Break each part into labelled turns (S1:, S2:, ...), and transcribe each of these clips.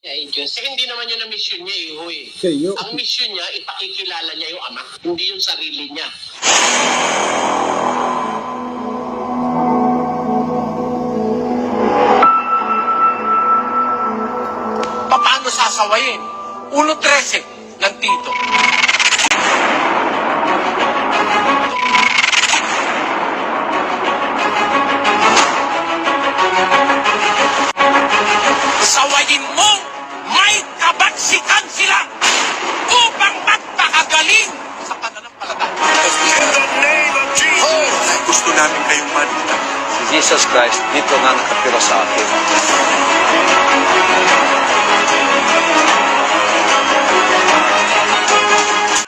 S1: ay Diyos. Eh, hindi naman yun ang mission niya, eh, huy.
S2: Kayo.
S1: Ang mission niya, ipakikilala niya yung ama, hindi yung sarili niya.
S3: Paano sasawayin? 1.13 ng Tito.
S4: Christ dito na nakatira sa akin.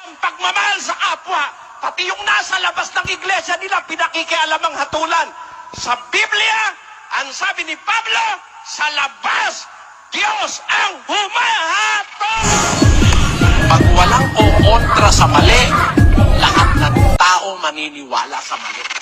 S3: ang pagmamahal sa kapwa, pati yung nasa labas ng iglesia nila, pinakikialamang hatulan. Sa Biblia, ang sabi ni Pablo, sa labas, Diyos ang humahatol! Pag walang kukontra sa mali, lahat ng tao maniniwala sa mali.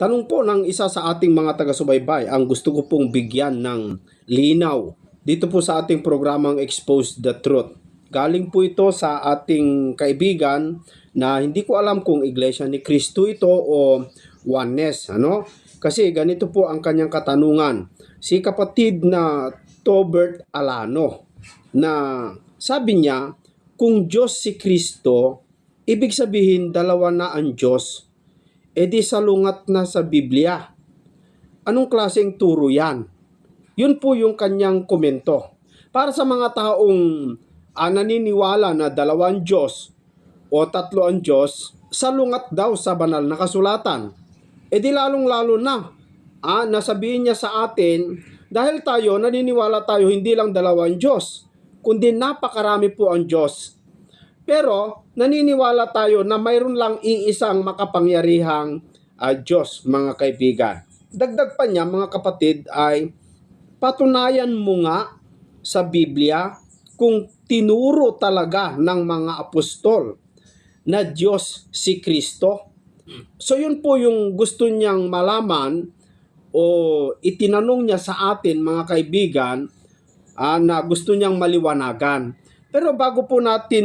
S2: Tanong po ng isa sa ating mga taga-subaybay ang gusto ko pong bigyan ng linaw dito po sa ating programang Expose the Truth. Galing po ito sa ating kaibigan na hindi ko alam kung Iglesia ni Cristo ito o Oneness. Ano? Kasi ganito po ang kanyang katanungan. Si kapatid na Tobert Alano na sabi niya, kung Diyos si Kristo, ibig sabihin dalawa na ang Diyos e di salungat na sa Biblia. Anong klaseng turo yan? Yun po yung kanyang komento. Para sa mga taong ah, naniniwala na dalawang Diyos o tatlo ang Diyos, salungat daw sa banal na kasulatan. E di lalong-lalo na, ah, nasabihin niya sa atin, dahil tayo, naniniwala tayo hindi lang dalawang Diyos, kundi napakarami po ang Diyos pero naniniwala tayo na mayroon lang iisang makapangyarihang ah, Diyos, mga kaibigan. Dagdag pa niya, mga kapatid, ay patunayan mo nga sa Biblia kung tinuro talaga ng mga apostol na Diyos si Kristo. So yun po yung gusto niyang malaman o itinanong niya sa atin mga kaibigan ah, na gusto niyang maliwanagan. Pero bago po natin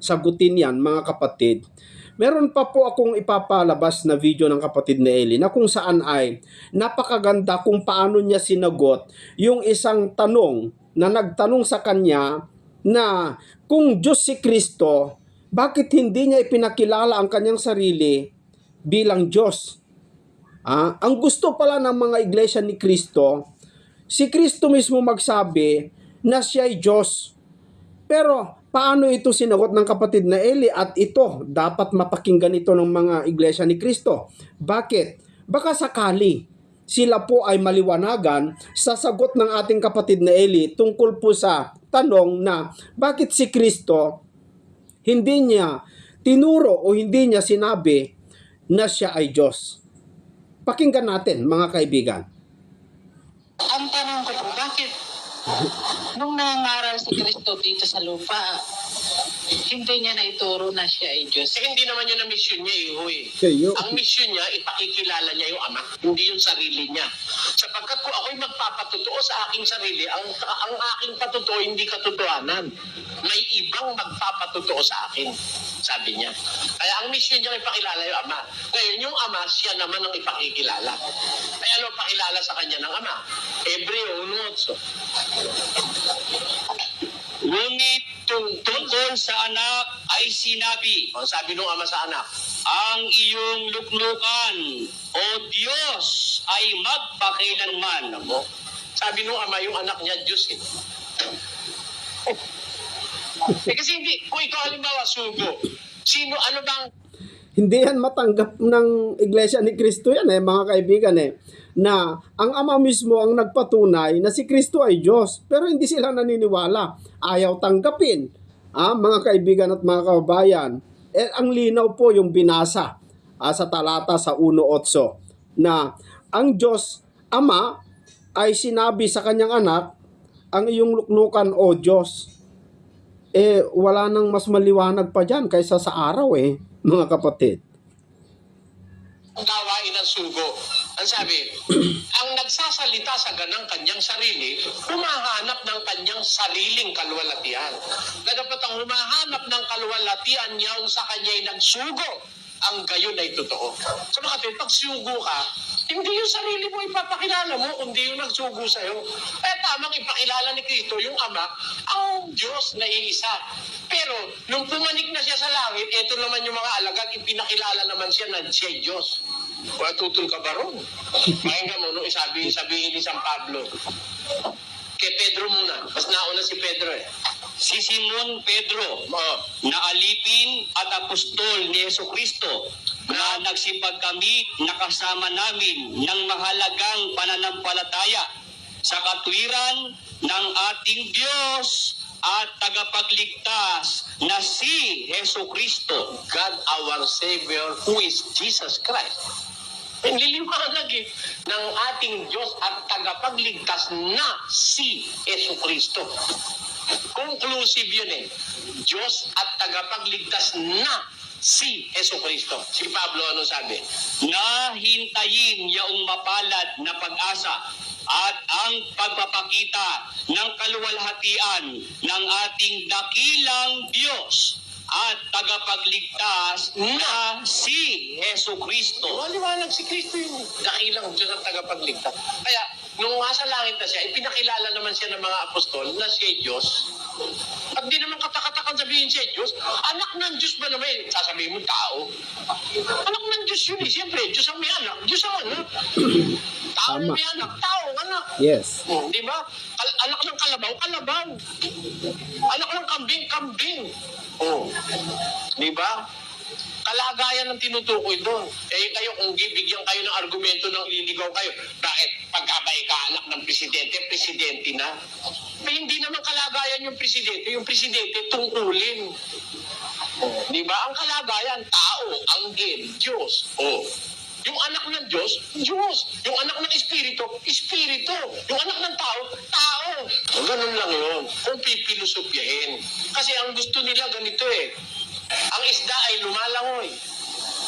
S2: sagutin yan mga kapatid, meron pa po akong ipapalabas na video ng kapatid na Eli na kung saan ay napakaganda kung paano niya sinagot yung isang tanong na nagtanong sa kanya na kung Diyos si Kristo, bakit hindi niya ipinakilala ang kanyang sarili bilang Diyos? Ah, ang gusto pala ng mga iglesia ni Kristo, si Kristo mismo magsabi na siya ay Diyos. Pero paano ito sinagot ng kapatid na Eli at ito dapat mapakinggan ito ng mga iglesia ni Kristo? Bakit? Baka sakali sila po ay maliwanagan sa sagot ng ating kapatid na Eli tungkol po sa tanong na bakit si Kristo hindi niya tinuro o hindi niya sinabi na siya ay Diyos. Pakinggan natin mga kaibigan.
S1: Ang tanong ko po, bakit nung nangaral si Kristo dito sa lupa, hindi niya naituro na siya ay Diyos? Eh, hindi naman yun ang mission niya, eh, huy.
S2: Kayo.
S1: Ang mission niya, ipakikilala niya yung ama, hindi yung sarili niya. Sapagkat kung ako'y magpapatutuo sa aking sarili, ang, ang aking patutuo hindi katotohanan. May ibang magpapatutuo sa akin, sabi niya. Kaya ang mission niya ipakilala yung ama. Ngayon, yung ama, siya naman ang ipakikilala. Kaya ano pakilala sa kanya ng ama? Hebreo 1.8.
S5: Ngunit tung- tungkol sa anak ay sinabi,
S1: Ang sabi nung ama sa anak,
S5: ang iyong luklukan, O Diyos, ay magpakailanman.
S1: mo. Sabi nung ama, yung anak niya, Diyos eh. Eh kasi hindi, kung ikaw halimbawa sugo, sino, ano bang
S2: Hindi yan matanggap ng Iglesia ni Kristo yan eh, mga kaibigan eh. Na ang Ama mismo ang nagpatunay na si Kristo ay Diyos. Pero hindi sila naniniwala. Ayaw tanggapin. Ah, mga kaibigan at mga kababayan. Eh, ang linaw po yung binasa ah, sa talata sa 1.8 na ang Diyos Ama ay sinabi sa kanyang anak, ang iyong luklukan o Diyos eh wala nang mas maliwanag pa dyan kaysa sa araw eh, mga kapatid.
S1: magsugo. Ang sabi, ang nagsasalita sa ganang kanyang sarili, humahanap ng kanyang sariling kalwalatian. Na dapat ang humahanap ng kalwalatian niya sa kanya'y nagsugo, ang gayon ay totoo. So mga kapatid, pag sugo ka, hindi yung sarili mo ipapakilala mo, kundi yung nagsugo sa'yo. Kaya tamang ipakilala ni Kristo, yung Ama, ang Diyos na iisa. Pero, nung pumanik na siya sa langit, eto naman yung mga alagad, ipinakilala naman siya na siya Diyos. Wala tutol ka ba ron? Pakinggan mo, nung isabi, sabihin ni San Pablo, kay Pedro muna, mas nauna si Pedro eh.
S5: Si Simon Pedro, na alipin at apostol ni Yeso Kristo, na nagsipag kami nakasama namin ng mahalagang pananampalataya sa katwiran ng ating Diyos at tagapagligtas na si Yeso Kristo.
S1: God our Savior, who is Jesus Christ. Nililiwanag eh, ng ating Diyos at tagapagligtas na si Yesu Kristo. Conclusive yun eh. Diyos at tagapagligtas na si Yesu Kristo. Si Pablo ano sabi?
S5: na hintayin yaong mapalad na pag-asa at ang pagpapakita ng kaluwalhatian ng ating dakilang Diyos at tagapagligtas na si Heso Kristo.
S1: Maliwanag si Kristo yung dakilang Diyos at tagapagligtas. Kaya, nung nasa langit na siya, ipinakilala naman siya ng mga apostol na siya Diyos. At di naman katakatakan sabihin siya Diyos. Anak ng Diyos ba naman? eh? Sasabihin mo tao. Anak ng Diyos yun eh. Siyempre, Diyos ang may anak. Diyos ang anak. Tao ang
S2: Tama.
S1: may anak. Tao ang anak.
S2: Yes.
S1: Oh, di ba? Kal- anak ng kalabaw, kalabaw. Anak ng kambing, kambing. Oh. Di ba? Kalagayan ng tinutukoy doon. Eh kayo, kung bibigyan kayo ng argumento ng liligaw kayo, bakit pagkabay ka anak ng presidente, presidente na? Eh, hindi naman kalagayan yung presidente. Yung presidente, tungkulin. Di ba? Ang kalagayan, tao, anghel, Diyos. Oh. Yung anak ng Diyos, Diyos. Yung anak ng Espiritu, Espiritu. Yung anak ng tao, tao. Ganun lang yun. Kung pipilosopyahin. Kasi ang gusto nila ganito eh. Ang isda ay lumalangoy.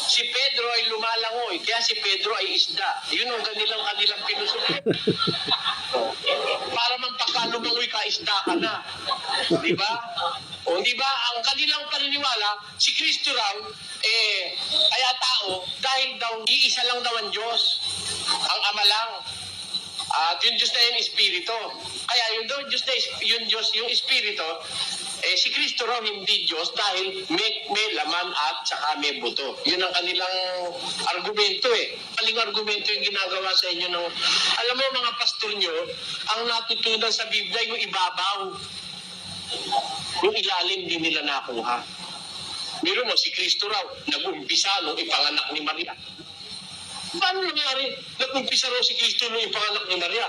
S1: Si Pedro ay lumalangoy. Kaya si Pedro ay isda. Yun ang kanilang kanilang pinusupya. Para man pagka lumangoy ka, isda ka na. Di ba? O di ba, ang kanilang paniniwala, si Kristo raw, eh, kaya tao, dahil daw, iisa lang daw ang Diyos. Ang Ama lang. At yung Diyos na yung Espiritu. Kaya yung daw Diyos na yung Diyos, yung Espiritu, eh si Kristo raw hindi Diyos dahil may, may laman at saka may buto. Yun ang kanilang argumento eh. Maling argumento yung ginagawa sa inyo ng... Alam mo mga pastor nyo, ang natutunan sa Biblia yung ibabaw. Yung ilalim di nila nakuha. Meron mo, si Kristo raw, nag-umpisa nung ipanganak ni Maria. Paano nangyari? Nag-umpisa raw si Kristo nung ipanganak ni Maria.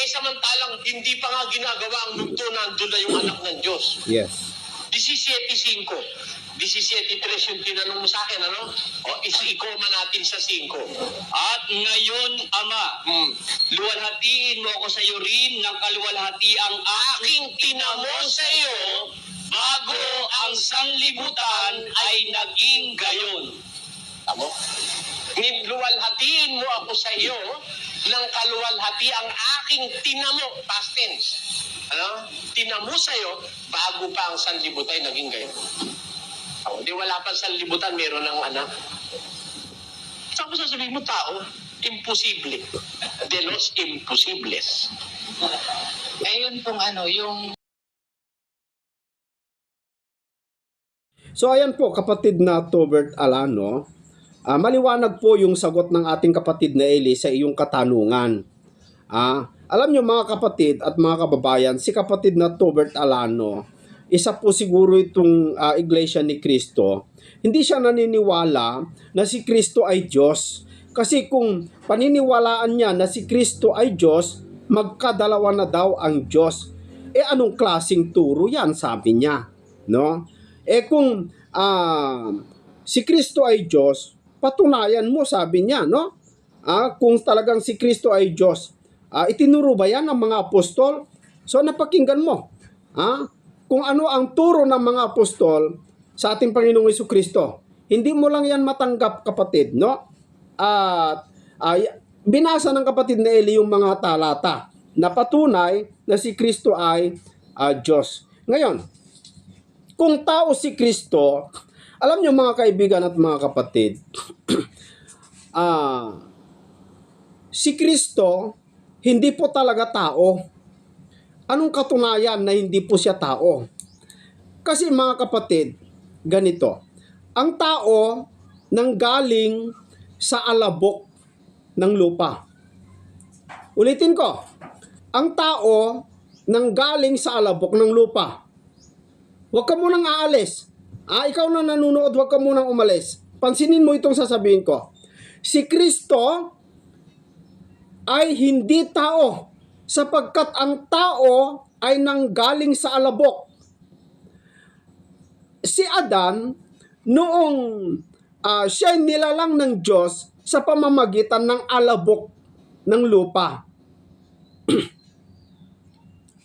S1: Eh samantalang hindi pa nga ginagawa ang mundo, nandun na yung anak ng Diyos.
S2: Yes.
S1: 17.5. 17.3 yung tinanong mo sa akin, ano? O, is-ikoma natin sa 5.
S5: At ngayon, Ama,
S1: Hmm.
S5: luwalhatiin mo ako sa iyo rin ng kaluwalhati ang aking tinamo sa iyo bago ang sanlibutan ay naging gayon.
S1: Tamo? Niluwalhatiin mo ako sa iyo ng kaluwalhati ang aking tinamo, past tense. Ano? Tinamo sa iyo bago pa ang sanlibutan naging gayon. O, di wala pa sanlibutan, meron ng anak. Saan mo sasabihin mo tao? Imposible. De los imposibles.
S6: Ayun pong ano, yung
S2: So ayan po kapatid na Tobert Alano, ah, maliwanag po yung sagot ng ating kapatid na Eli sa iyong katanungan. Ah, alam nyo mga kapatid at mga kababayan, si kapatid na Tobert Alano, isa po siguro itong ah, iglesia ni Kristo, hindi siya naniniwala na si Kristo ay Diyos. Kasi kung paniniwalaan niya na si Kristo ay Diyos, magkadalawa na daw ang Diyos. Eh anong klasing turo yan, sabi niya. No? Eh kung ah, si Kristo ay Diyos, patunayan mo, sabi niya, no? Ah, kung talagang si Kristo ay Diyos, ah, itinuro ba yan ng mga apostol? So napakinggan mo. Ah, kung ano ang turo ng mga apostol sa ating Panginoong Kristo. Hindi mo lang yan matanggap, kapatid, no? at ay binasa ng kapatid na Eli yung mga talata na patunay na si Kristo ay ah, Diyos. Ngayon, kung tao si Kristo, alam niyo mga kaibigan at mga kapatid, ah si Kristo hindi po talaga tao. Anong katunayan na hindi po siya tao? Kasi mga kapatid, ganito. Ang tao nang galing sa alabok ng lupa. Ulitin ko. Ang tao nang galing sa alabok ng lupa. Huwag ka munang aalis. Ah, ikaw na nanonood, huwag ka munang umalis. Pansinin mo itong sasabihin ko. Si Kristo ay hindi tao sapagkat ang tao ay nanggaling sa alabok. Si Adan, noong ah, siya nilalang ng Diyos sa pamamagitan ng alabok ng lupa.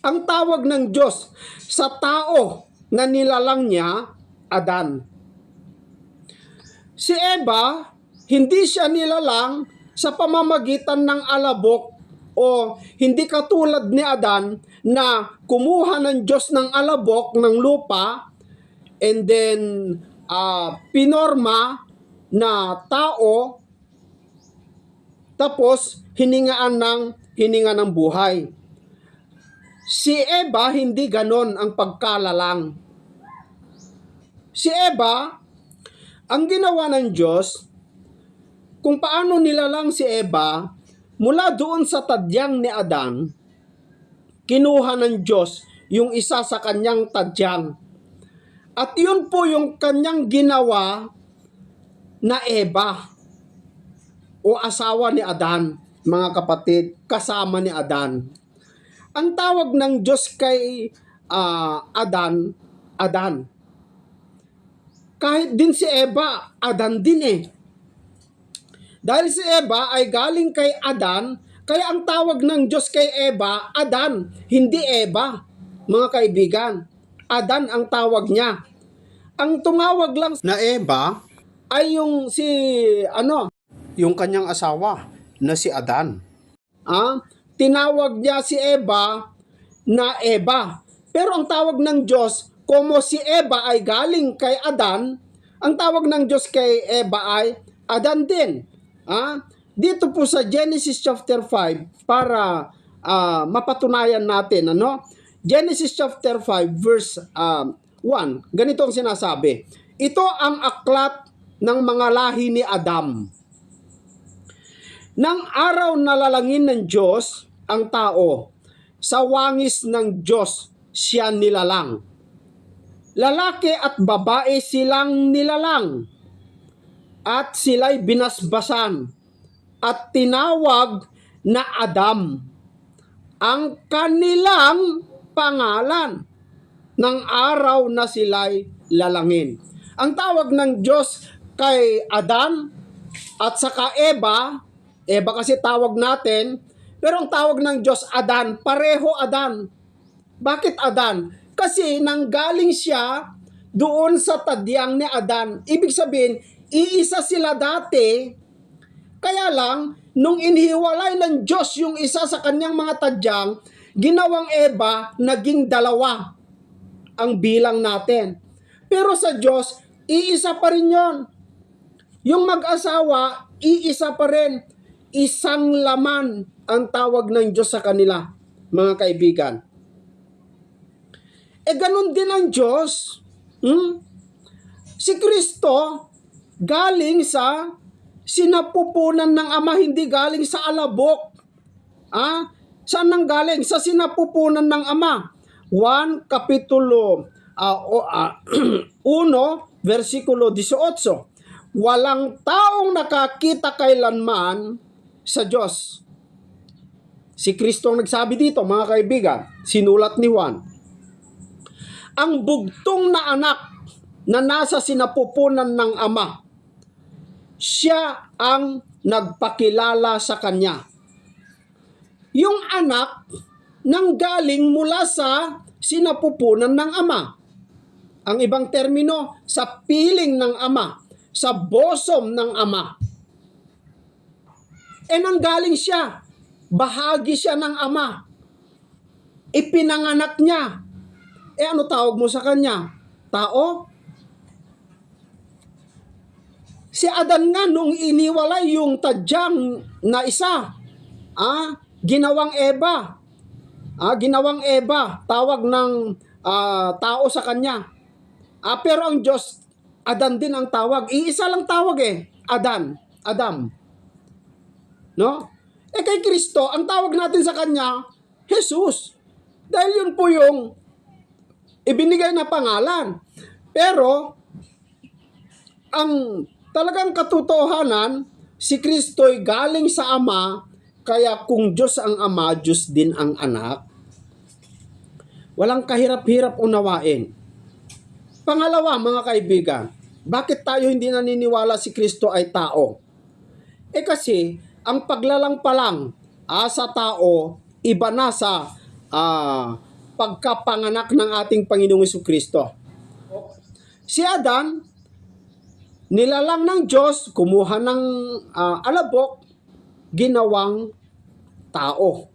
S2: ang tawag ng Diyos sa tao na nilalang niya, Adan. Si Eva, hindi siya nilalang sa pamamagitan ng alabok o hindi katulad ni Adan na kumuha ng Diyos ng alabok ng lupa and then ah, pinorma na tao tapos hiningaan ng hininga ng buhay. Si Eva hindi ganon ang pagkalalang. Si Eva, ang ginawa ng Diyos, kung paano nilalang si Eva, mula doon sa tadyang ni Adan, kinuha ng Diyos yung isa sa kanyang tadyang. At yun po yung kanyang ginawa na Eva o asawa ni Adan, mga kapatid, kasama ni Adan. Ang tawag ng Diyos kay ah, Adan, Adan. Kahit din si Eva, Adan din eh. Dahil si Eva ay galing kay Adan, kaya ang tawag ng Diyos kay Eva, Adan, hindi Eva, mga kaibigan. Adan ang tawag niya. Ang tumawag lang na Eva ay yung si ano, yung kanyang asawa na si Adan. Ah, tinawag niya si Eva na Eva. Pero ang tawag ng Diyos, como si Eva ay galing kay Adan, ang tawag ng Diyos kay Eva ay Adan din. Ah, dito po sa Genesis chapter 5 para ah, mapatunayan natin ano. Genesis chapter 5 verse ah, 1. Ganito ang sinasabi. Ito ang aklat ng mga lahi ni Adam. Nang araw na lalangin ng Diyos ang tao, sa wangis ng Diyos siya nilalang. Lalaki at babae silang nilalang at sila'y binasbasan at tinawag na Adam ang kanilang pangalan ng araw na sila'y lalangin. Ang tawag ng Diyos kay Adan at saka Eva, Eva kasi tawag natin, pero ang tawag ng Diyos Adan, pareho Adan. Bakit Adan? Kasi nanggaling siya doon sa tadyang ni Adan. Ibig sabihin, iisa sila dati, kaya lang, nung inhiwalay ng Diyos yung isa sa kanyang mga tadyang, ginawang Eva, naging dalawa ang bilang natin. Pero sa Diyos, iisa pa rin yon. Yung mag-asawa, iisa pa rin. Isang laman ang tawag ng Diyos sa kanila, mga kaibigan. E ganun din ang Diyos. Hmm? Si Kristo, galing sa sinapupunan ng Ama, hindi galing sa alabok. Ah, saan nang galing? Sa sinapupunan ng Ama. 1 Kapitulo ah, o, ah, 1 versikulo 18. Walang taong nakakita kailanman sa Diyos. Si Kristo ang nagsabi dito, mga kaibigan, sinulat ni Juan. Ang bugtong na anak na nasa sinapupunan ng Ama, siya ang nagpakilala sa kanya. Yung anak nang galing mula sa sinapupunan ng Ama. Ang ibang termino, sa piling ng Ama, sa bosom ng Ama. Eh nanggaling siya. Bahagi siya ng ama. Ipinanganak niya. Eh ano tawag mo sa kanya? Tao? Si Adan nga nung iniwalay yung tadyang na isa, ah, ginawang Eva. Ah, ginawang Eva, tawag ng ah, tao sa kanya. Ah, pero ang Diyos, Adan din ang tawag. Iisa lang tawag eh, Adan, Adam. No? Eh kay Kristo, ang tawag natin sa kanya, Jesus. Dahil yun po yung ibinigay na pangalan. Pero, ang talagang katotohanan, si Kristo'y galing sa Ama, kaya kung Diyos ang Ama, Diyos din ang anak. Walang kahirap-hirap unawain. Pangalawa, mga kaibigan, bakit tayo hindi naniniwala si Kristo ay tao? Eh kasi, ang paglalang pa lang ah, sa tao, iba na sa ah, pagkapanganak ng ating Panginoong Yesu Kristo. Si Adan, nilalang ng Diyos, kumuha ng ah, alabok, ginawang tao.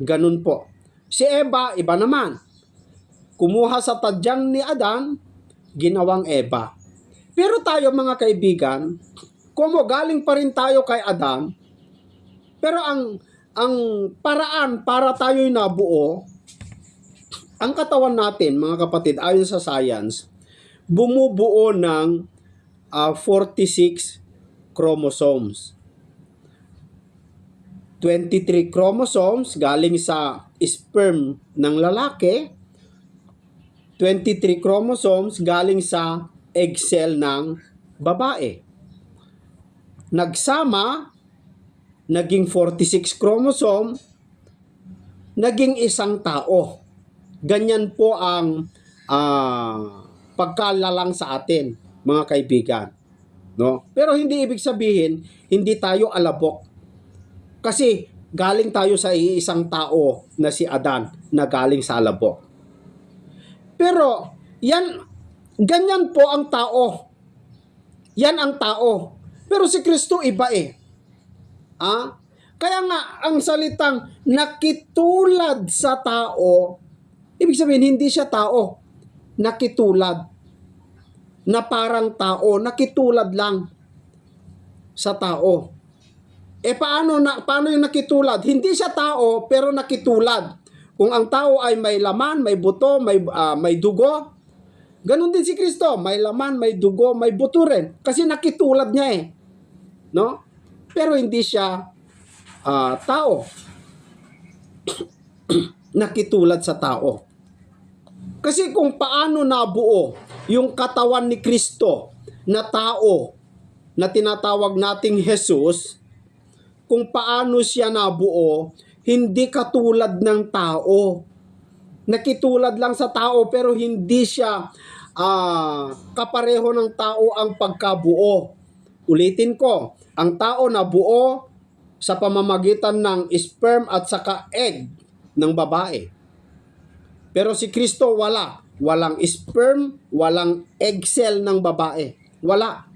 S2: Ganun po. Si Eva, iba naman. Kumuha sa tadyang ni Adan, ginawang Eva. Pero tayo mga kaibigan, kumo galing pa rin tayo kay Adan, pero ang ang paraan para tayo'y nabuo, ang katawan natin, mga kapatid, ayon sa science, bumubuo ng ah, 46 chromosomes. 23 chromosomes galing sa sperm ng lalaki, 23 chromosomes galing sa egg cell ng babae. Nagsama, naging 46 chromosome, naging isang tao. Ganyan po ang ah, pagkalalang sa atin, mga kaibigan. No? Pero hindi ibig sabihin, hindi tayo alabok. Kasi galing tayo sa iisang tao na si Adan na galing sa alabok. Pero yan ganyan po ang tao. Yan ang tao. Pero si Kristo iba eh. Ah? Kaya nga ang salitang nakitulad sa tao, ibig sabihin hindi siya tao. Nakitulad. Na parang tao, nakitulad lang sa tao. Eh paano na paano yung nakitulad? Hindi siya tao pero nakitulad. Kung ang tao ay may laman, may buto, may ah, may dugo, ganun din si Kristo, may laman, may dugo, may buto rin kasi nakitulad niya eh. No? Pero hindi siya ah, tao. nakitulad sa tao. Kasi kung paano nabuo yung katawan ni Kristo na tao na tinatawag nating Jesus, kung paano siya nabuo, hindi katulad ng tao. Nakitulad lang sa tao pero hindi siya ah, kapareho ng tao ang pagkabuo. Ulitin ko, ang tao na buo sa pamamagitan ng sperm at saka egg ng babae. Pero si Kristo wala. Walang sperm, walang egg cell ng babae. Wala.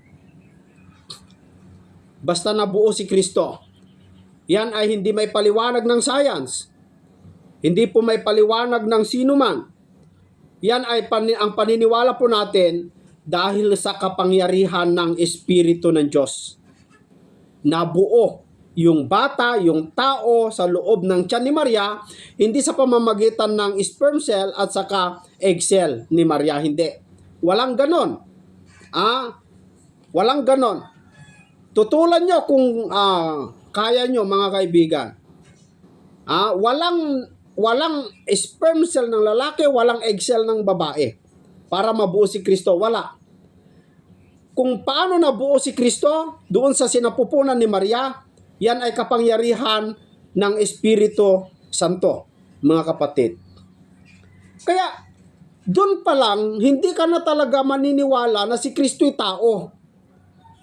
S2: Basta nabuo si Kristo. Yan ay hindi may paliwanag ng science. Hindi po may paliwanag ng sino man. Yan ay pani- ang paniniwala po natin dahil sa kapangyarihan ng Espiritu ng Diyos. Nabuo yung bata, yung tao sa loob ng tiyan ni Maria, hindi sa pamamagitan ng sperm cell at saka egg cell ni Maria, hindi. Walang ganon. Ah, walang ganon. Tutulan nyo kung ah, kaya nyo mga kaibigan. Ah, walang walang sperm cell ng lalaki, walang egg cell ng babae para mabuo si Kristo. Wala. Kung paano nabuo si Kristo doon sa sinapupunan ni Maria, yan ay kapangyarihan ng Espiritu Santo, mga kapatid. Kaya, doon pa lang, hindi ka na talaga maniniwala na si Kristo'y tao.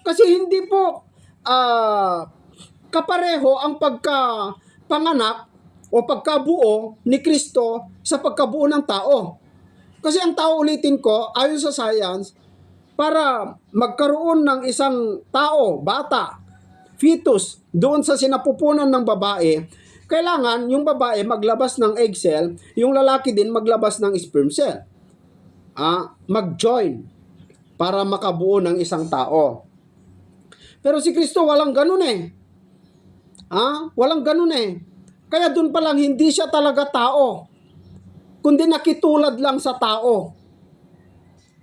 S2: Kasi hindi po ah, kapareho ang pagkapanganak o pagkabuo ni Kristo sa pagkabuo ng tao. Kasi ang tao ulitin ko, ayon sa science, para magkaroon ng isang tao, bata, fetus doon sa sinapupunan ng babae, kailangan yung babae maglabas ng egg cell, yung lalaki din maglabas ng sperm cell. Ah, mag-join para makabuo ng isang tao. Pero si Kristo walang ganun eh. Ah, walang ganun eh. Kaya doon pa lang hindi siya talaga tao. Kundi nakitulad lang sa tao.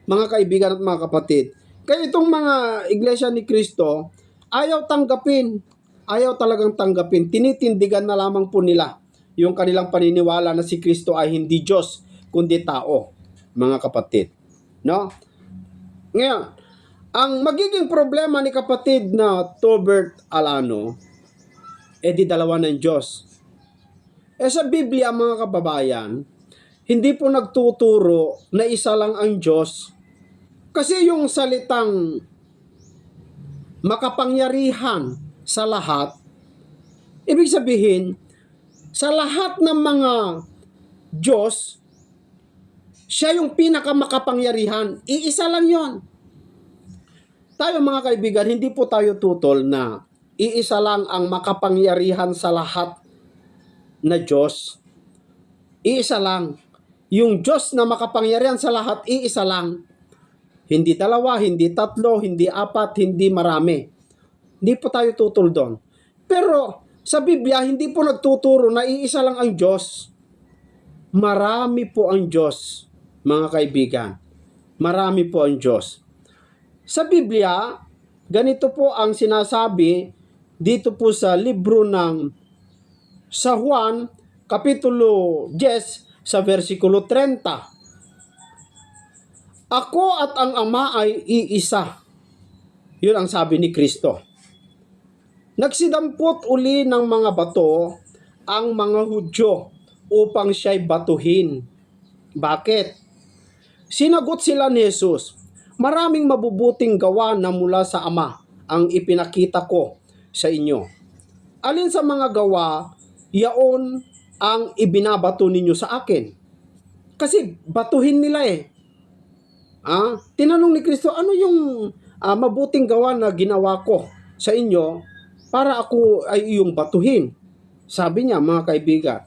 S2: Mga kaibigan at mga kapatid. Kaya itong mga iglesia ni Kristo, ayaw tanggapin. Ayaw talagang tanggapin. Tinitindigan na lamang po nila yung kanilang paniniwala na si Kristo ay hindi Diyos, kundi tao. Mga kapatid. No? Ngayon, ang magiging problema ni kapatid na Tobert Alano, eh di dalawa ng Diyos. Eh sa Biblia mga kababayan, hindi po nagtuturo na isa lang ang Diyos. Kasi yung salitang makapangyarihan sa lahat, ibig sabihin, sa lahat ng mga Diyos, siya yung pinakamakapangyarihan. Iisa lang yon. Tayo mga kaibigan, hindi po tayo tutol na iisa lang ang makapangyarihan sa lahat na Diyos. Iisa lang. Yung Diyos na makapangyarihan sa lahat, iisa lang. Hindi dalawa, hindi tatlo, hindi apat, hindi marami. Hindi po tayo tutol doon. Pero sa Biblia, hindi po nagtuturo na iisa lang ang Diyos. Marami po ang Diyos, mga kaibigan. Marami po ang Diyos. Sa Biblia, ganito po ang sinasabi dito po sa libro ng sa Juan, Kapitulo 10, sa versikulo 30. Ako at ang Ama ay iisa. Yun ang sabi ni Kristo. Nagsidampot uli ng mga bato ang mga Hudyo upang siya'y batuhin. Bakit? Sinagot sila ni Jesus, maraming mabubuting gawa na mula sa Ama ang ipinakita ko sa inyo. Alin sa mga gawa, yaon ang ibinabato ninyo sa akin. Kasi batuhin nila eh. Ah, tinanong ni Kristo, ano yung ah, mabuting gawa na ginawa ko sa inyo para ako ay iyong batuhin? Sabi niya, mga kaibigan.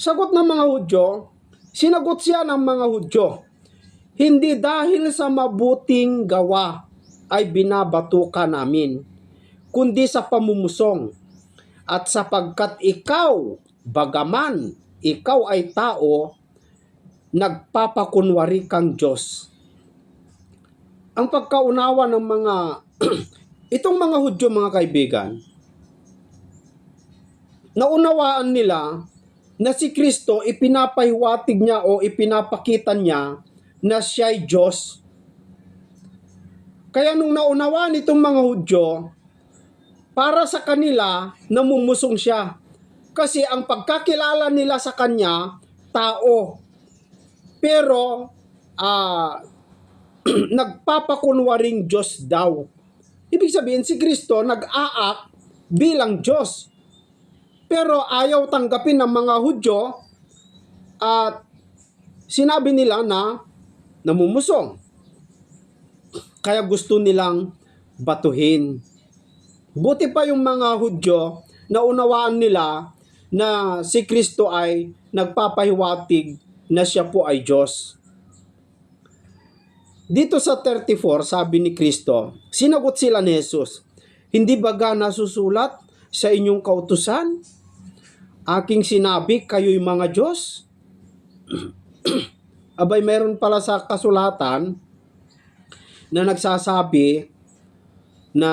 S2: Sagot ng mga Hudyo, sinagot siya ng mga Hudyo, hindi dahil sa mabuting gawa ay binabato ka namin, kundi sa pamumusong. At sapagkat ikaw, bagaman ikaw ay tao, nagpapakunwari kang Diyos. Ang pagkaunawa ng mga itong mga Hudyo mga kaibigan, naunawaan nila na si Kristo ipinapahiwatig niya o ipinapakita niya na siya ay Diyos. Kaya nung naunawaan itong mga Hudyo, para sa kanila, namumusong siya. Kasi ang pagkakilala nila sa kanya, tao. Pero, ah, nagpapakunwaring Diyos daw. Ibig sabihin, si Kristo nag-aak bilang Diyos. Pero ayaw tanggapin ng mga Hudyo at sinabi nila na namumusong. Kaya gusto nilang batuhin. Buti pa yung mga Hudyo na unawaan nila na si Kristo ay nagpapahiwatig na siya po ay Diyos. Dito sa 34, sabi ni Kristo, sinagot sila ni Jesus, Hindi ba ga nasusulat sa inyong kautusan? Aking sinabi, kayo'y mga Diyos? Abay, meron pala sa kasulatan na nagsasabi na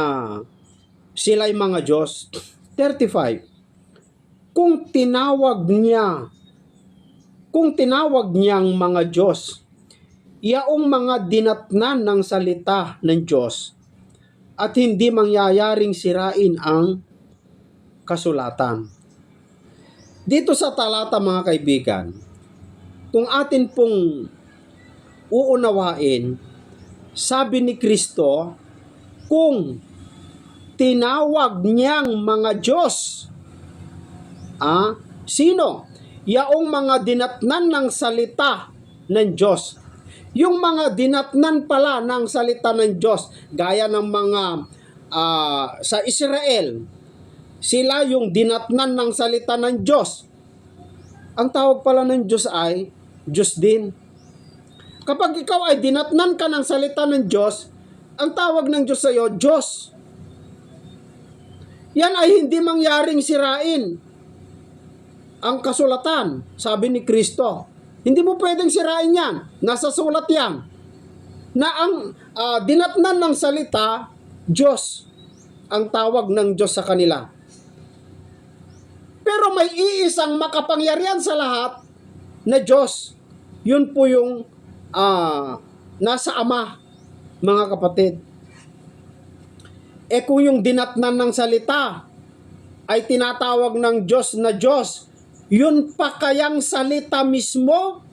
S2: sila'y mga Diyos. 35. Kung tinawag niya, kung tinawag niyang mga Diyos, yaong mga dinatnan ng salita ng Diyos at hindi mangyayaring sirain ang kasulatan. Dito sa talata mga kaibigan, kung atin pong uunawain, sabi ni Kristo, kung tinawag niyang mga Diyos, ah, sino? Yaong mga dinatnan ng salita ng Diyos. Yung mga dinatnan pala ng salita ng Diyos, gaya ng mga ah, sa Israel, sila yung dinatnan ng salita ng Diyos. Ang tawag pala ng Diyos ay Diyos din. Kapag ikaw ay dinatnan ka ng salita ng Diyos, ang tawag ng Diyos sa iyo, Diyos. Yan ay hindi mangyaring sirain ang kasulatan, sabi ni Kristo. Hindi mo pwedeng sirain yan. Nasa sulat yan. Na ang ah, dinatnan ng salita, Diyos. Ang tawag ng Diyos sa kanila. Pero may iisang makapangyarihan sa lahat na Diyos. Yun po yung ah, nasa Ama, mga kapatid. E kung yung dinatnan ng salita ay tinatawag ng Diyos na Diyos, yun pa kayang salita mismo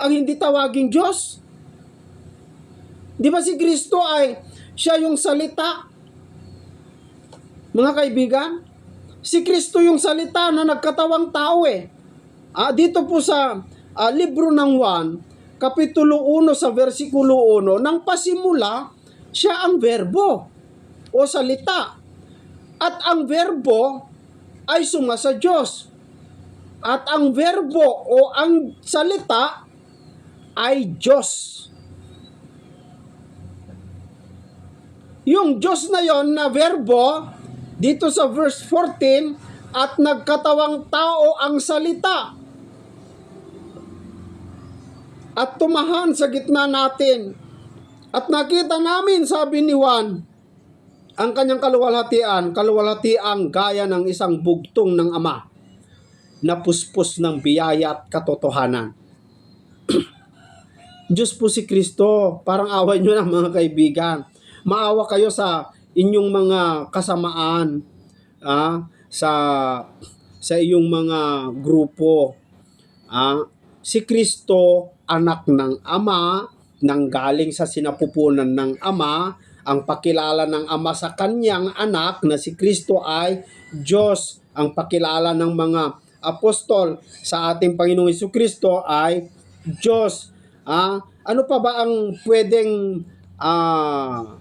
S2: ang hindi tawaging Diyos? Di ba si Kristo ay siya yung salita? Mga kaibigan, si Kristo yung salita na nagkatawang tao eh. Ah, dito po sa ah, libro ng 1, kapitulo 1 sa versikulo 1, nang pasimula, siya ang verbo o salita. At ang verbo ay suma sa Diyos. At ang verbo o ang salita ay Diyos. Yung Diyos na yon na verbo, dito sa verse 14, at nagkatawang tao ang salita. At tumahan sa gitna natin. At nakita namin, sabi ni Juan, ang kanyang kaluwalhatian, kaluwalhatiang gaya ng isang bugtong ng ama na puspos ng biyaya at katotohanan. Diyos po si Kristo, parang away nyo na mga kaibigan. Maawa kayo sa inyong mga kasamaan, ah, sa sa iyong mga grupo. Ah, si Kristo, anak ng Ama, nang galing sa sinapupunan ng Ama, ang pakilala ng Ama sa kanyang anak na si Kristo ay Diyos. Ang pakilala ng mga apostol sa ating Panginoong Hesus Kristo ay Diyos. Ah, ano pa ba ang pwedeng ah,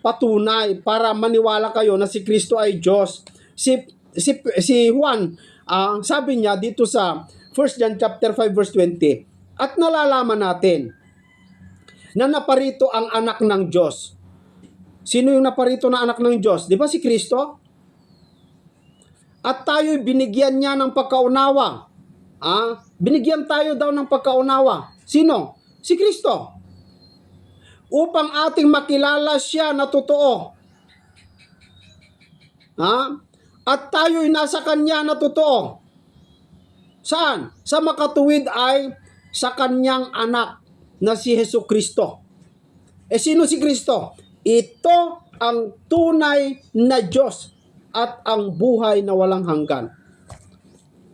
S2: patunay para maniwala kayo na si Kristo ay Diyos? Si si si Juan, ah, sabi niya dito sa 1 John chapter 5 verse 20, at nalalaman natin na naparito ang anak ng Diyos. Sino yung naparito na anak ng Diyos? Di ba si Kristo? At tayo'y binigyan niya ng pagkaunawa. Ah, binigyan tayo daw ng pagkaunawa. Sino? Si Kristo. Upang ating makilala siya na totoo. Ha? At tayo'y nasa kanya na totoo. Saan? Sa makatuwid ay sa kanyang anak na si Heso Kristo. Eh sino si Kristo? Ito ang tunay na Diyos at ang buhay na walang hanggan.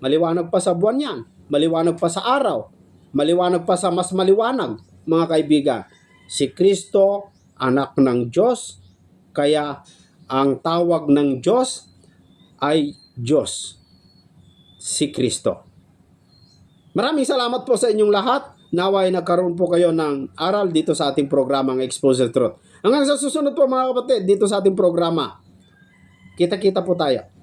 S2: Maliwanag pa sa buwan yan. Maliwanag pa sa araw. Maliwanag pa sa mas maliwanag, mga kaibigan. Si Kristo, anak ng Diyos, kaya ang tawag ng Diyos ay Diyos. Si Kristo. Maraming salamat po sa inyong lahat. Naway nagkaroon po kayo ng aral dito sa ating programang Exposure Truth. Hanggang sa susunod po mga kapatid dito sa ating programa. Kita-kita po tayo.